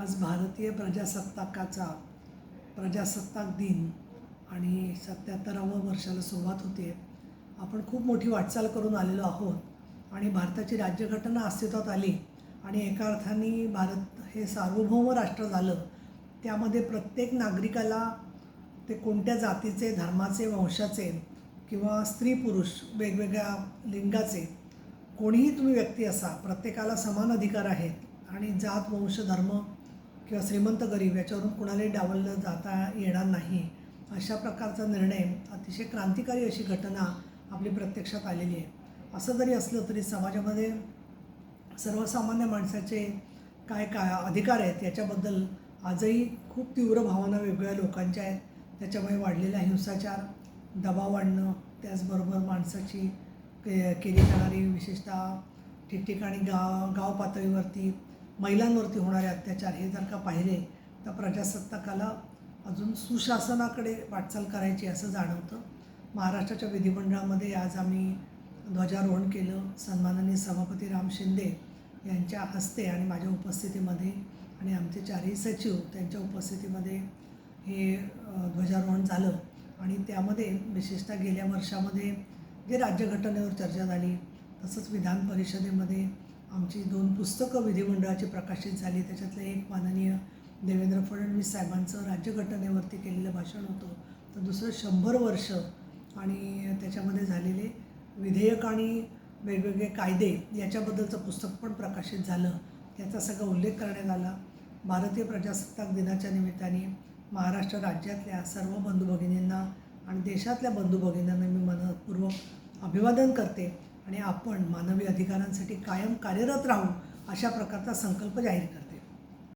आज भारतीय प्रजासत्ताकाचा प्रजासत्ताक दिन आणि सत्याहत्तरावं वर्षाला सुरुवात होते. आपण खूप मोठी वाटचाल करून आलेलो आहोत आणि भारताची राज्यघटना अस्तित्वात आली आणि एका अर्थाने भारत हे सार्वभौम राष्ट्र झालं. त्यामध्ये प्रत्येक नागरिकाला ते कोणत्या जातीचे धर्माचे वंशाचे किंवा स्त्री पुरुष वेगवेगळ्या लिंगाचे कोणीही तुम्ही व्यक्ती असा प्रत्येकाला समान अधिकार आहेत आणि जात वंश धर्म किंवा श्रीमंत गरीब याच्यावरून कुणालाही डावललं जाता येणार नाही. अशा प्रकारचा निर्णय अतिशय क्रांतिकारी अशी घटना आपली प्रत्यक्षात आलेली आहे. असं जरी असलं तरी समाजामध्ये सर्वसामान्य माणसाचे काय काय अधिकार आहेत याच्याबद्दल आजही खूप तीव्र भावना वेगवेगळ्या लोकांच्या आहेत. त्याच्यामुळे वाढलेला हिंसाचार दबाव आणणं त्याचबरोबर माणसाची के केली जाणारी विशेषतः ठिकठिकाणी गाव गाव पातळीवरती महिलांवरती होणारे अत्याचार हे जर का पाहिले तर प्रजासत्ताकाला अजून सुशासनाकडे वाटचाल करायची असं जाणवतं. महाराष्ट्राच्या विधिमंडळामध्ये आज आम्ही ध्वजारोहण केलं. सन्माननीय सभापती राम शिंदे यांच्या हस्ते आणि माझ्या उपस्थितीमध्ये आणि आमचे चारही सचिव त्यांच्या उपस्थितीमध्ये हे ध्वजारोहण झालं. आणि त्यामध्ये विशेषतः गेल्या वर्षामध्ये जे राज्यघटनेवर चर्चा झाली तसंच विधान परिषदेमध्ये आमची दोन पुस्तकं विधिमंडळाची प्रकाशित झाली. त्याच्यातलं एक माननीय देवेंद्र फडणवीस साहेबांचं राज्यघटनेवरती केलेलं भाषण होतं. तर दुसरं शंभर वर्ष आणि त्याच्यामध्ये झालेले विधेयक आणि वेगवेगळे कायदे याच्याबद्दलचं पुस्तक पण प्रकाशित झालं. त्याचा सगळा उल्लेख करण्यात आला. भारतीय प्रजासत्ताक दिनाच्या निमित्ताने महाराष्ट्र राज्यातल्या सर्व बंधू भगिनींना आणि देशातल्या बंधू भगिनींना मी मनपूर्वक अभिवादन करते. आणि आपण मानवी अधिकारांसाठी कायम कार्यरत राहू अशा प्रकारचा संकल्प जाहीर करतो.